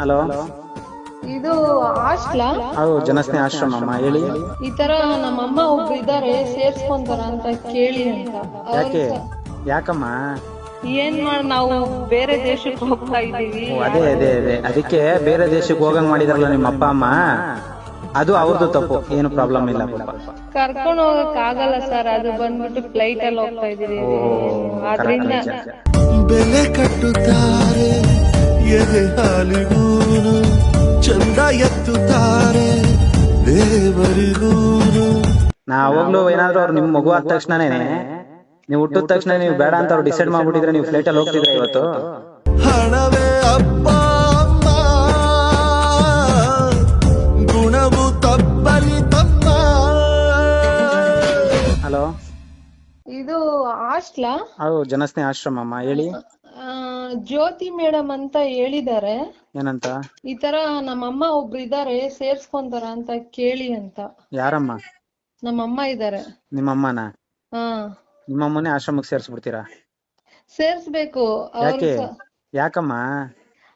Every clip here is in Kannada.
ಹಲೋ? ಇದು ಹಾಸ್ಟ್ಲಾ ಹೌದು ಜನಸ್ನೇಹ ಆಶ್ರಮ ಅಮ್ಮ ಹೇಳಿ. ಈ ತರ ನಮ್ಮಮ್ಮ ಒಬ್ರು ಇದಾರೆ ಸೇರ್ಸ್ಕೊಂತಾರ ಅಂತ ಕೇಳಿ ಅಂತ. ಅವ್ರ್ ಯಾಕೆ ಯಾಕಮ್ಮ? ಏನ್ ಮಾಡ್ ನಾವು ಬೇರೆ ದೇಶಕ್ಕೆ ಹೋಗ್ತಾ ಇದೀವಿ ಓ, ಅದೇ ಅದೇ ಅದೇ. ಅದಕ್ಕೆ ಬೇರೆ ದೇಶಕ್ಕೆ ಹೋಗಂಗ್ ಮಾಡಿದ್ರಲ್ಲ ನಿಮ್ಮ ಅಪ್ಪ ಅಮ್ಮ? ಅದು ಅವ್ರದ್ದು ತಪ್ಪು ಏನು ಪ್ರಾಬ್ಲಮ್ ಇಲ್ಲ ಪಾಪ. ಕರ್ಕೊಂಡ್ ಹೋಗಕ್ ಆಗಲ್ಲ ಸರ್ ಅದು ಬಂದ್ಬಿಟ್ಟು ಫ್ಲೈಟ್ ಅಲ್ಲಿ ಹೋಗ್ತಾ ಇದೀವಿ ಆದ್ರಿಂದ ಬೆಲೆ ಕಟ್ಟುತ್ತಾರೆ ಎದೆ ಹಾಲಿಗೂನು ಚಂದ ಎತ್ತುತ್ತಾರೆ ದೇವರಿಗೂನು ನಾ ಏನಾದ್ರು ಅವ್ರು ನಿಮ್ ಮಗು ಆದ ತಕ್ಷಣನೇ ನೀವು ಹುಟ್ಟಿದ ತಕ್ಷಣ ನೀವು ಬೇಡ ಅಂತ ಅವ್ರು ಡಿಸೈಡ್ ಮಾಡ್ಬಿಟ್ಟಿದ್ರೆ ನೀವು ಫ್ಲೈಟ್ ಅಲ್ಲಿ ಹೋಗ್ತಿದ್ರೆ ಇವತ್ತು? ಹಣವೇ ಅಪ್ಪ ಅಮ್ಮ ಗುಣವು ತಪ್ಪಲಿ ತಮ್ಮ. ಹಲೋ? ಇದು ಹಾಸ್ಟ್ಲಾ? ಹೌದು ಜನಸ್ನೇಹ ಆಶ್ರಮ ಅಮ್ಮ ಹೇಳಿ. ಜ್ಯೋತಿ ಮೇಡಮ್ ಅಂತ ಹೇಳಿದಾರೆ ಏನಂತ? ಈ ತರ ನಮ್ಮಮ್ಮ ಒಬ್ರು ಇದಾರೆ ಸೇರ್ಸ್ಕೊಂತಾರ ಅಂತ ಕೇಳಿ ಅಂತ. ಯಾರಮ್ಮ? ನಮ್ಮಮ್ಮ ಇದಾರೆ ನಿಮ್ಮಮ್ಮನ? ಹಾ. ನಿಮ್ಮಮ್ಮನೇ ಆಶ್ರಮಕ್ಕೆ ಸೇರ್ಸ್ಬಿಡ್ತೀರಾ? ಸೇರ್ಸ್ಬೇಕು. ಅವ್ರು ಯಾಕೆ? ಸ- ಯಾಕಮ್ಮ?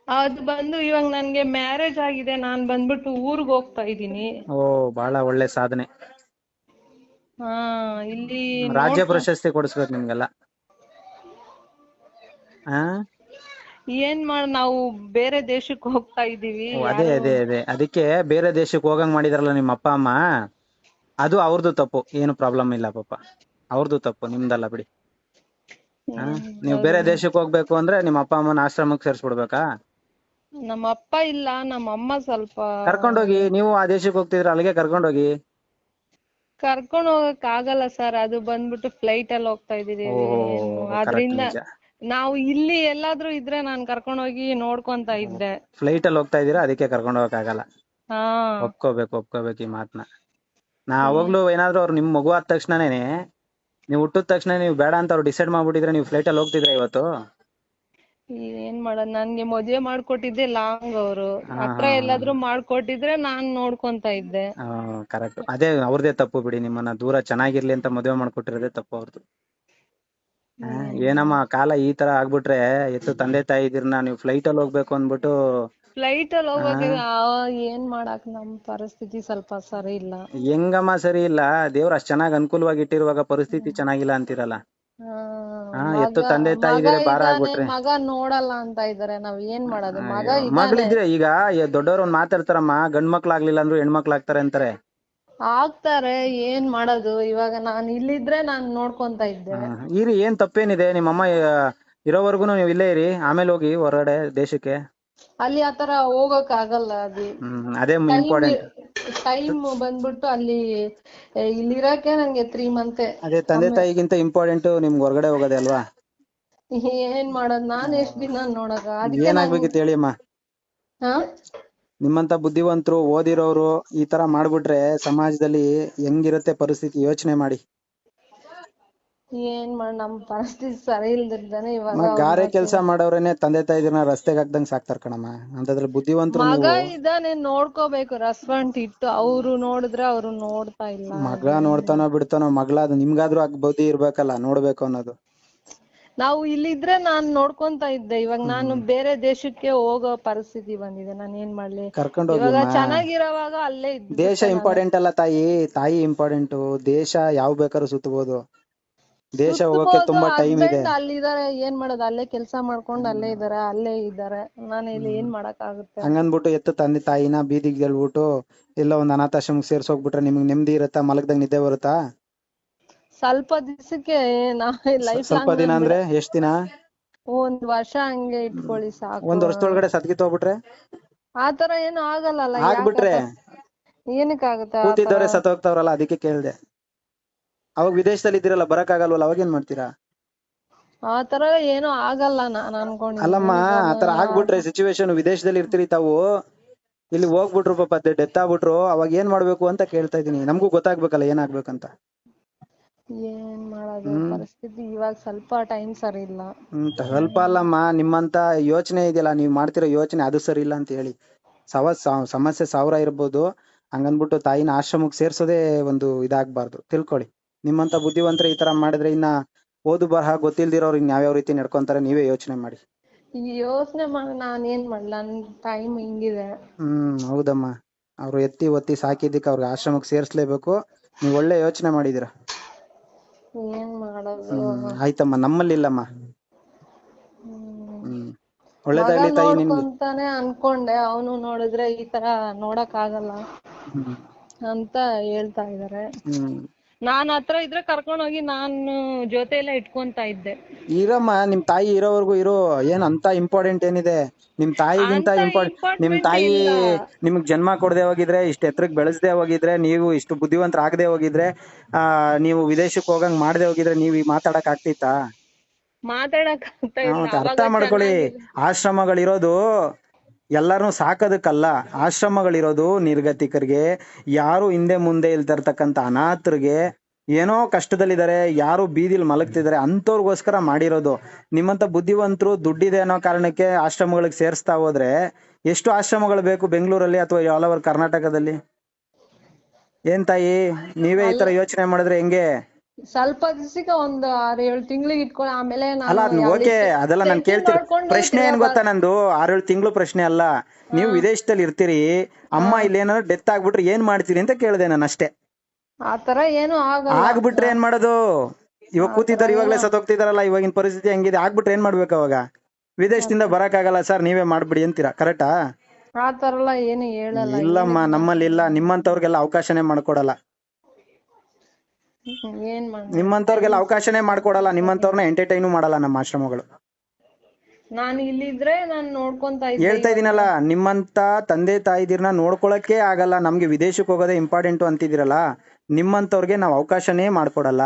ಅದು ಬಂದು ಇವಾಗ ನನ್ಗೆ ಮ್ಯಾರೇಜ್ ಆಗಿದೆ ನಾನ್ ಬಂದ್ಬಿಟ್ಟು ಊರ್ಗ್ ಹೋಗ್ತಾ ಇದೀನಿ ಓ ಬಹಳ ಒಳ್ಳೆ ಸಾಧನೆ. ಹಾ ಇಲ್ಲಿ ರಾಜ್ಯ ಪ್ರಶಸ್ತಿ ಕೊಡಿಸ್ಬೇಕು ನಿಮ್ಗೆಲ್ಲ. ಹಾ ಏನ್ ಮಾಡ್ ನಾವು ಬೇರೆ ದೇಶಕ್ಕೆ ಹೋಗ್ತಾ ಇದೀವಿ ಓ, ಅದೇ ಅದೇ ಅದೇ. ಅದಕ್ಕೆ ಬೇರೆ ದೇಶಕ್ಕೆ ಹೋಗಂಗ್ ಮಾಡಿದಾರಲ್ಲ ನಿಮ್ಮ ಅಪ್ಪ ಅಮ್ಮ ಅದು ಅವ್ರದ್ದು ತಪ್ಪು. ಏನು ಪ್ರಾಬ್ಲಮ್ ಇಲ್ಲ ಪಾಪ. ಅವ್ರದ್ದು ತಪ್ಪು ನಿಮ್ದಲ್ಲ ಬಿಡಿ. ಹಾ? ನೀವು ಬೇರೆ ದೇಶಕ್ಕೆ ಹೋಗ್ಬೇಕು ಅಂದ್ರೆ ನಿಮ್ಮ ಅಪ್ಪ ಅಮ್ಮನ ಆಶ್ರಮಕ್ಕೆ ಸೇರಿಸ್ಬಿಡ್ಬೇಕಾ? ನಮ್ಮ ಅಪ್ಪ ಇಲ್ಲ ನಮ್ಮ ಅಮ್ಮ ಸ್ವಲ್ಪ ಕರ್ಕೊಂಡೋಗಿ ನೀವು ಆ ದೇಶಕ್ಕೆ ಹೋಗ್ತಿದ್ರೆ ಅಲ್ಲಿಗೆ ಕರ್ಕೊಂಡೋಗಿ? ಕರ್ಕೊಂಡ್ ಹೋಗಕ್ ಆಗಲ್ಲ ಸರ್. ಅದು ಬಂದ್ಬಿಟ್ಟು ಫ್ಲೈಟ್ ಅಲ್ಲಿ ಹೋಗ್ತಾ ಇದೀವಿ ಅದ್ರಿಂದ ನಿಜ. ನಾವು ಇಲ್ಲಿ ಎಲ್ಲಾದ್ರೂ ಇದ್ರೆ ನಾನ್ ಕರ್ಕೊಂಡ್ ಹೋಗಿ ನೋಡ್ಕೊಂತ ಇದ್ದೆ. ಫ್ಲೈಟ್ ಅಲ್ಲಿ ಹೋಗ್ತಾ ಇದೀರಾ ಅದಕ್ಕೆ ಕರ್ಕೊಂಡು ಹೋಗಕ್ಕಾಗಲ್ಲ ಹಾ. ಒಪ್ಕೋಬೇಕು ಒಪ್ಕೋಬೇಕು ಈ ಮಾತನ್ನ ನಾ ಅವಾಗ್ಲೂ ಏನಾದ್ರು ಅವ್ರು ನಿಮ್ ಮಗು ಆದ ತಕ್ಷಣನೇ ನೀವು ಹುಟ್ಟಿದ ತಕ್ಷಣ ನೀವು ಬೇಡ ಅಂತ ಅವ್ರು ಡಿಸೈಡ್ ಮಾಡ್ಬಿಟ್ಟಿದ್ರೆ ನೀವು ಫ್ಲೈಟ್ ಅಲ್ಲಿ ಹೋಗ್ತಿದ್ರೆ ಇವತ್ತು? ಏನ್ ಮಾಡೋದ್? ನನ್ಗೆ ಮದ್ವೆ ಮಾಡ್ಕೊಟ್ಟಿದ್ದೆ ಲಾಂಗ್ ಅವರು. ಹತ್ರ ಎಲ್ಲಾದ್ರೂ ಮಾಡ್ಕೊಟ್ಟಿದ್ರೆ ನಾನ್ ನೋಡ್ಕೊಂತ ಇದ್ದೆ. ಕರೆಕ್ಟ್ ಅದೇ ಅವ್ರದೇ ತಪ್ಪು ಬಿಡಿ. ನಿಮ್ಮನ್ನ ದೂರ ಚೆನ್ನಾಗಿರ್ಲಿ ಅಂತ ಮದುವೆ ಮಾಡ್ಕೊಟ್ಟಿರೋದೇ ತಪ್ಪು ಅವ್ರದ್ದು ಏನಮ್ಮ ಕಾಲ ಈ ತರ ಆಗ್ಬಿಟ್ರೆ ಎತ್ತು ತಂದೆ ತಾಯಿ ನೀವು ಫ್ಲೈಟ್ ಅಲ್ಲಿ ಹೋಗ್ಬೇಕು ಅಂದ್ಬಿಟ್ಟು ಫ್ಲೈಟ್ ಅಲ್ಲಿ ಹೋಗ್ಬೇಕು ಏನ್ ಮಾಡಕ್ ನಮ್ ಪರಿಸ್ಥಿತಿ ಸ್ವಲ್ಪ ಸರಿ ಇಲ್ಲ. ಹೆಂಗಮ್ಮ ಸರಿ ಇಲ್ಲ? ದೇವ್ರ ಅಷ್ಟ್ ಚೆನ್ನಾಗ್ ಅನುಕೂಲವಾಗಿ ಇಟ್ಟಿರುವಾಗ ಪರಿಸ್ಥಿತಿ ಚೆನ್ನಾಗಿಲ್ಲ ಅಂತೀರಲ್ಲ? ಆ, ಮಗ- ಎತ್ತು ತಂದೆ ತಾಯಿ ಮಗ ಇದ್ರೆ ಭಾರ ಇದಾನೆ, ಆಗ್ಬಿಟ್ರೆ. ಮಗ ನೋಡಲ್ಲ ಅಂತ ಇದಾರೆ ನಾವ್ ಏನ್ ಮಾಡೋದು? ಮಗ ಇದಾನೆ ಮಗಳಿದ್ರೆ ಈಗ ದೊಡ್ಡವ್ರ ಒಂದ್ ಮಾತಾಡ್ತಾರಮ್ಮ ಗಂಡ್ ಮಕ್ಳು ಆಗ್ಲಿಲ್ಲ ಅಂದ್ರು ಹೆಣ್ಮಕ್ಳು ಆಗ್ತಾರೆ ಅಂತಾರೆ. ಆಗ್ತಾರೆ ಏನ್ ಮಾಡೋದು? ಇವಾಗ ನಾನ್ ಇಲ್ಲಿದ್ರೆ ನಾನ್ ನೋಡ್ಕೊಂತ ಇದ್ದೆ. ಹ್ಮ್. ಇರಿ ಏನ್ ತಪ್ಪೇನಿದೆ? ನಿಮ್ಮ ಅಮ್ಮ ಇರೋವರ್ಗುನು ನೀವು ಇಲ್ಲೇ ಇರಿ. ಆಮೇಲೆ ಹೋಗಿ ಹೊರಗಡೆ ದೇಶಕ್ಕೆ. ಅಲ್ಲಿ ಆತರ ಹೋಗಕ್ ಆಗಲ್ಲ ಅದು. ಹ್ಮ್ ಅದೇ ಇಂಪಾರ್ಟೆಂಟ್ ಟೈಮ್ ಬಂದ್ಬಿಟ್ಟು ಅಲ್ಲಿ ಏ, ಇಲ್ಲಿರಕ್ಕೆ ನಂಗೆ ತ್ರೀ ಮಂತ್ ಅದೇ ತಂದೆ ತಾಯಿಗಿಂತ ಇಂಪಾರ್ಟೆಂಟ್ ನಿಮ್ಗೆ ಹೊರಗಡೆ ಹೋಗೋದೇ ಅಲ್ವಾ? ಏನ್ ಮಾಡೋದ್? ನಾನ್ ಎಷ್ಟ್ ದಿನ ನೋಡೋದು? ಅದಕ್ಕೆ ಏನಾಗ್ಬೇಕಿತ್ತು ಹೇಳಿ ಅಮ್ಮ ಹಾ? ನಿಮ್ಮಂತ ಬುದ್ಧಿವಂತರು ಓದಿರೋರು ಈ ತರ ಮಾಡ್ಬಿಟ್ರೆ ಸಮಾಜದಲ್ಲಿ ಹೆಂಗಿರುತ್ತೆ ಪರಿಸ್ಥಿತಿ? ಯೋಚನೆ ಮಾಡಿ. ಏನ್ ಮಾಡ್ ನಮ್ ಪರಿಸ್ಥಿತಿ ಸರಿ ಇಲ್ದಿರ್ದಾನೆ ಇವಾಗ ಗಾರೆ ಕೆಲಸ ಮಾಡೋರೇನೆ ತಂದೆ ತಾಯಿದಿನ ರಸ್ತೆಗೆ ಹಾಕ್ದಂಗ್ ಸಾಕ್ತಾರ ಕಣಮ್ಮ. ಅಂತದ್ರಲ್ಲಿ ಬುದ್ಧಿವಂತರು ಮಗ ನೀವು ಇದ್ದಾನೆ ನೋಡ್ಕೋಬೇಕು ರೆಸ್ಪಾಂಟ್ ಇಟ್ಟು ಅವ್ರು ನೋಡಿದ್ರೆ ಅವ್ರು ನೋಡ್ತಾ ಇಲ್ಲ. ಮಗ ನೋಡ್ತಾನೋ ಬಿಡ್ತಾನೋ ಮಗಳಾದ ನಿಮ್ಗಾದ್ರೂ ಆಗ್ ಬುದ್ಧಿ ಇರ್ಬೇಕಲ್ಲ ನೋಡ್ಬೇಕು ಅನ್ನೋದು. ನಾವು ಇಲ್ಲಿದ್ರೆ ನಾನ್ ನೋಡ್ಕೊಂತ ಇದ್ದೆ. ಇವಾಗ ನಾನು ಬೇರೆ ದೇಶಕ್ಕೆ ಹೋಗೋ ಪರಿಸ್ಥಿತಿ ಬಂದಿದೆ. ನಾನ್ ಏನ್ ಮಾಡ್ಲಿ? ಕರ್ಕೊಂಡೋಗಿ ಇವಾಗ ಚೆನ್ನಾಗಿರೋವಾಗ ಅಲ್ಲೇ ಇದ್ದೆ ದೇಶ ಇಂಪಾರ್ಟೆಂಟ್ ಅಲ್ಲ ತಾಯಿ. ತಾಯಿ ಇಂಪಾರ್ಟೆಂಟ್ ದೇಶ ಯಾವ ಬೇಕಾದ್ರೂ ಸುತ್ತಬಹುದು ದೇಶ ಹೋಗಕ್ಕೆ ತುಂಬಾ ಟೈಮ್ ಇದೆ. ಅಲ್ಲಿ ಅಲ್ಲಿದಾರೆ ಏನ್ ಮಾಡೋದು? ಅಲ್ಲೇ ಕೆಲಸ ಮಾಡ್ಕೊಂಡು ಅಲ್ಲೇ ಇದಾರೆ ಅಲ್ಲೇ ಇದಾರೆ ನಾನು ಇಲ್ಲಿ ಏನ್ ಮಾಡಕ್ ಆಗುತ್ತೆ ಹಂಗನ್ಬಿಟ್ಟು ಎತ್ತು ತಂದೆ ತಾಯಿನ ಬೀದಿಗೆ ಹೇಳ್ಬಿಟ್ಟು ಎಲ್ಲ ಒಂದ್ ಅನಾಥಾಶ್ರಮಕ್ಕೆ ಸೇರ್ಸೋಗ್ಬಿಟ್ರೆ ನಿಮ್ಗೆ ನೆಮ್ಮದಿ ಇರುತ್ತಾ? ಮಲಗ್ದಾಗ ನಿದ್ದೆ ಬರುತ್ತಾ? ಸ್ವಲ್ಪ ದಿವಸಕ್ಕೆ ನಾ ಲೈಫ್ ಸ್ವಲ್ಪ ದಿನ ಅಂದ್ರೆ ಎಷ್ಟ್ ದಿನ? ಒಂದ್ ವರ್ಷ ಹಂಗೆ ಇಟ್ಕೊಳ್ಳಿ ಸಾಕು. ಒಂದ್ ವರ್ಷದೊಳಗಡೆ ಸತ್ಕಿತ್ತೋಗ್ಬಿಟ್ರೆ ಆತರ ಏನು ಆಗಲ್ಲ ಆಗ್ಬಿಟ್ರೆ? ಏನಕ್ ಆಗುತ್ತೆ ಕೂತಿದ್ದವ್ರೆ ಸತ್ತೋಗ್ತಾವ್ರಲ್ಲ ಅದಕ್ಕೆ ಕೇಳ್ದೆ. ಅವಾಗ ವಿದೇಶದಲ್ಲಿ ಇದ್ದೀರಲ್ಲ ಬರಕ್ ಆಗಲ್ವಲ್ಲ ಅವಾಗ ಏನ್ ಮಾಡ್ತೀರಾ? ಆತರ ಏನು ಆಗಲ್ಲ ನಾನು ಅನ್ಕೊಂಡೆ ಅಲ್ಲಮ್ಮ ಆತರ ಆಗ್ಬಿಟ್ರೆ ಸಿಚುವೇಶನ್ ವಿದೇಶದಲ್ಲಿ ಇರ್ತೀರಿ ತಾವು. ಇಲ್ಲಿ ಹೋಗ್ಬಿಟ್ರು ಪಾಪ ಡೆತ್ ಆಗ್ಬಿಟ್ರು. ಅವಾಗ ಏನ್ ಮಾಡ್ಬೇಕು ಅಂತ ಕೇಳ್ತಾ ಇದೀನಿ ನಮಗೂ ಗೊತ್ತಾಗ್ಬೇಕಲ್ಲ ಏನಾಗ್ಬೇಕಂತ ಏನ್ ಮಾಡೋದು ಪರಿಸ್ಥಿತಿ? ಇವಾಗ ಸ್ವಲ್ಪ ಟೈಮ್ ಸರಿ ಇಲ್ಲ. ಹ್ಮ್ ಸ್ವಲ್ಪ ಅಲ್ಲಮ್ಮ ನಿಮ್ಮಂತ ಯೋಚನೆ ಇದೆಯಲ್ಲ ನೀವ್ ಮಾಡ್ತಿರೋ ಯೋಚನೆ ಅದು ಸರಿ ಇಲ್ಲ ಅಂತ ಹೇಳಿ. ಸವ ಸ- ಸಮಸ್ಯೆ ಸಾವಿರ ಇರ್ಬೋದು. ಹಂಗನ್ಬಿಟ್ಟು ತಾಯಿನ ಆಶ್ರಮಕ್ಕೆ ಸೇರ್ಸೋದೇ ಒಂದು ಇದಾಗ್ಬಾರ್ದು. ತಿಳ್ಕೊಳ್ಳಿ. ನಿಮ್ಮಂತ ಬುದ್ಧಿವಂತರ ಈ ತರ ಮಾಡಿದ್ರೆ ಇನ್ನ ಓದು ಬರಹ ಗೊತ್ತಿಲ್ದಿರೋರು ಇನ್ ಯಾವ್ಯಾವ ರೀತಿ ನಡ್ಕೊಂತಾರೆ ನೀವೇ ಯೋಚನೆ ಮಾಡಿ. ಯೋಚನೆ ಮಾಡಿ ನಾನ್ ಏನ್ ಮಾಡ್ಲ? ನನ್ ಟೈಮ್ ಹಿಂಗಿದೆ. ಹ್ಮ್ ಹೌದಮ್ಮ. ಅವ್ರು ಎತ್ತಿ ಒತ್ತಿ ಸಾಕಿದ್ದಕ್ಕೆ ಅವ್ರಿಗೆ ಆಶ್ರಮಕ್ಕೆ ಸೇರಿಸ್ಲೇಬೇಕು. ನೀವು ಒಳ್ಳೆ ಯೋಚನೆ ಮಾಡಿದೀರ ಏನ್ ಮಾಡೋದು? ಹ್ಮ್ ಆಯ್ತಮ್ಮ ನಮ್ಮಲ್ಲಿ ಇಲ್ಲಮ್ಮ ಹ್ಮ್. ಒಳ್ಳೇದಾಗ್ಲಿ ತಾಯಿ ನಿನ್ಗೆ ಅಂತಾನೆ ಅನ್ಕೊಂಡೆ ಅವನು ನೋಡಿದ್ರೆ ಈ ತರ ನೋಡಕ್ ಆಗಲ್ಲ ಹ್ಮ್. ಅಂತ ಹೇಳ್ತಾ ಇದಾರೆ. ಹ್ಮ್. ನಾನ್ ಹತ್ರ ಇದ್ರೆ ಕರ್ಕೊಂಡ್ ಹೋಗಿ ನಾನು ಜೊತೆ ಎಲ್ಲ ಇಟ್ಕೊಂತ ಇದ್ದೆ. ಇರಮ್ಮ ನಿಮ್ ತಾಯಿ ಇರೋವರೆಗೂ ಇರೋ ಏನ್ ಅಂತ ಇಂಪಾರ್ಟೆಂಟ್ ಏನಿದೆ? ನಿಮ್ ತಾಯಿಗಿಂತ ಅಂತ ಇಂಪಾರ್ಟೆಂಟ್ ನಿಮ್ important ತಾಯಿ ಇಲ್ಲ. ನಿಮ್ಗ್ ಜನ್ಮ ಕೊಡದೆ ಹೋಗಿದ್ರೆ ಇಷ್ಟ ಎತ್ರಕ್ ಬೆಳೆಸದೆ ಹೋಗಿದ್ರೆ ನೀವು ಇಷ್ಟು ಬುದ್ಧಿವಂತರಾಗದೆ ಹೋಗಿದ್ರೆ ಆ ನೀವು ವಿದೇಶಕ್ಕೆ ಹೋಗಂಗ್ ಮಾಡದೆ ಹೋಗಿದ್ರೆ ನೀವ್ ಈಗ ಮಾತಾಡಕ್ ಆಗ್ತಿತ್ತಾ? ಮಾತಾಡಕ್ ಆಗ್ತಾ ಅವಾಗ ಅರ್ಥ ಮಾಡ್ಕೊಳ್ಳಿ. ಆಶ್ರಮಗಳಿರೋದು ಎಲ್ಲಾರನು ಸಾಕೋದಕ್ಕಲ್ಲ, ಆಶ್ರಮಗಳಿರೋದು ನಿರ್ಗತಿಕರಿಗೆ, ಯಾರು ಹಿಂದೆ ಮುಂದೆ ಇಲ್ದಿರ್ತಕ್ಕಂಥ ಅನಾಥರಿಗೆ, ಏನೋ ಕಷ್ಟದಲ್ಲಿದ್ದಾರೆ, ಯಾರು ಬೀದಿಲಿ ಮಲಗ್ತಿದ್ದಾರೆ, ಅಂಥವ್ರಿಗೋಸ್ಕರ ಮಾಡಿರೋದು. ನಿಮ್ಮಂತ ಬುದ್ಧಿವಂತರು ದುಡ್ಡಿದೆ ಅನ್ನೋ ಕಾರಣಕ್ಕೆ ಆಶ್ರಮಗಳಿಗೆ ಸೇರಿಸ್ತಾ ಹೋದ್ರೆ ಎಷ್ಟು ಆಶ್ರಮಗಳು ಬೇಕು ಬೆಂಗಳೂರಲ್ಲಿ ಅಥವಾ ಆಲ್ ಓವರ್ ಕರ್ನಾಟಕದಲ್ಲಿ? ಏನ್ ತಾಯಿ, ನೀವೇ ಈ ತರ ಯೋಚನೆ ಮಾಡಿದ್ರೆ ಹೆಂಗೆ? ಸ್ವಲ್ಪ ದಿವಸಕ್ಕೆ ಒಂದು ಆರ್ ಏಳು ತಿಂಗಳಿಗೆ ಇಟ್ಕೊಳ್ಳಿ ಆಮೇಲೆ ಅಲ್ಲ ನಾನು ಅದ್ನ ಯಾವ ಓಕೆ ರೀತಿ ಅದೆಲ್ಲ ನಾನು ಕೇಳ್ತೀನಿ ಮಾಡ್ಕೊಂಡು ಪ್ರಶ್ನೆ ಏನ್ ಗೊತ್ತಾ ನಂದು? ಆರೇಳು ತಿಂಗಳು ಪ್ರಶ್ನೆ ಅಲ್ಲ. ನೀವು ವಿದೇಶದಲ್ಲಿ ಇರ್ತೀರಿ ಅಮ್ಮ ಇಲ್ಲಿ ಏನಾದ್ರು ಡೆತ್ ಆಗ್ಬಿಟ್ರೆ ಏನ್ ಮಾಡ್ತೀರಿ ಅಂತ ಕೇಳ್ದೆ ನಾನು ಅಷ್ಟೇ. ಆತರ ಏನು ಆಗಲ್ಲ. ಆಗ್ಬಿಟ್ರೆ ಏನ್ ಮಾಡೋದು? ಇವಾಗ ಕೂತಿದ್ದಾರೆ ಇವಾಗಲೇ ಸತ್ತೋಗ್ತಿದಾರಲ್ಲ ಇವಾಗಿನ ಪರಿಸ್ಥಿತಿ ಹೆಂಗಿದೆ. ಆಗ್ಬಿಟ್ರೆ ಏನ್ ಮಾಡ್ಬೇಕು ಅವಾಗ? ವಿದೇಶದಿಂದ ಬರಕ್ ಆಗಲ್ಲ ಸರ್ ನೀವೇ ಮಾಡ್ಬಿಡಿ ಅಂತೀರಾ? ಕರೆಕ್ಟಾ? ಆತರ ಎಲ್ಲ ಏನು ಹೇಳಲ್ಲ. ಇಲ್ಲಮ್ಮ ನಮ್ಮಲ್ಲಿ ಇಲ್ಲ. ನಿಮ್ಮಂತವ್ರಿಗೆಲ್ಲ ಅವಕಾಶನೇ ಮಾಡ್ಕೊಡಲ್ಲ. ಏನ್ ಮಾಡ ನಿಮ್ಮಂತವ್ರಿಗೆಲ್ಲ ಅವಕಾಶನೇ ಮಾಡ್ಕೊಡಲ್ಲ ನಿಮ್ಮಂತವ್ರನ್ನ ಎಂಟರ್ಟೈನು ಮಾಡಲ್ಲ ನಮ್ಮ ಆಶ್ರಮಗಳು. ನಾನು ಇಲ್ಲಿದ್ರೆ ನಾನ್ ನೋಡ್ಕೊಂತ ಇದ್ದೆ. ಹೇಳ್ತಾ ಇದೀನಲ್ಲ ನಿಮ್ಮಂತ ತಂದೆ ತಾಯಿದಿರ್ನ ನೋಡ್ಕೊಳಕ್ಕೆ ಆಗಲ್ಲ ನಮ್ಗೆ ವಿದೇಶಕ್ಕೆ ಹೋಗೋದೇ ಇಂಪಾರ್ಟೆಂಟ್ ಅಂತಿದಿರಲ್ಲ ನಿಮ್ಮಂತವ್ರಿಗೆ ನಾವು ಅವಕಾಶನೇ ಮಾಡ್ಕೊಡಲ್ಲ.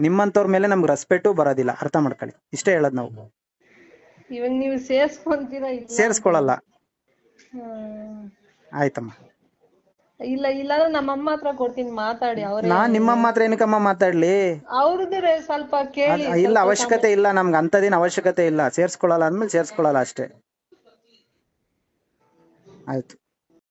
ನಿಮ್ಮಂತವ್ರ ಮೇಲೆ ನಮ್ಗೆ ರೆಸ್ಪೆಕ್ಟು ಬರೋದಿಲ್ಲ ಅರ್ಥ ಮಾಡ್ಕೊಳ್ಳಿ. ಇಷ್ಟೇ ಹೇಳೋದು ನಾವು. ಇವಾಗ ನೀವು ಸೇರ್ಸ್ಕೊಂತೀರಾ ಇಲ್ಲ? ಸೇರಿಸ್ಕೊಳಲ್ಲ. ಹ್ಮ್. ಆಯ್ತಮ್ಮ. ಇಲ್ಲ ಇಲ್ಲಾಂದ್ರೆ ನಮ್ಮಮ್ಮ ಹತ್ರ ಕೊಡ್ತೀನಿ ಮಾತಾಡಿ ಅವ್ರೇ ನಾನ್ ನಿಮ್ಮಮ್ಮ ಹತ್ರ ಏನಕ್ಕಮ್ಮ ಮಾತಾಡ್ಲಿ? ಅವ್ರದ್ದು ಸ್ವಲ್ಪ ಕೇಳಿ ಅದ್- ಇಲ್ಲ ಅವಶ್ಯಕತೆ ಇಲ್ಲ ನಮ್ಗೆ ಅಂತದೇನ್ ಅವಶ್ಯಕತೆ ಇಲ್ಲ ಸೇರ್ಸ್ಕೊಳಲ್ಲ ಅಂದ್ಮೇಲೆ ಸೇರ್ಸ್ಕೊಳಲ್ಲ ಅಷ್ಟೇ. ಆಯ್ತು.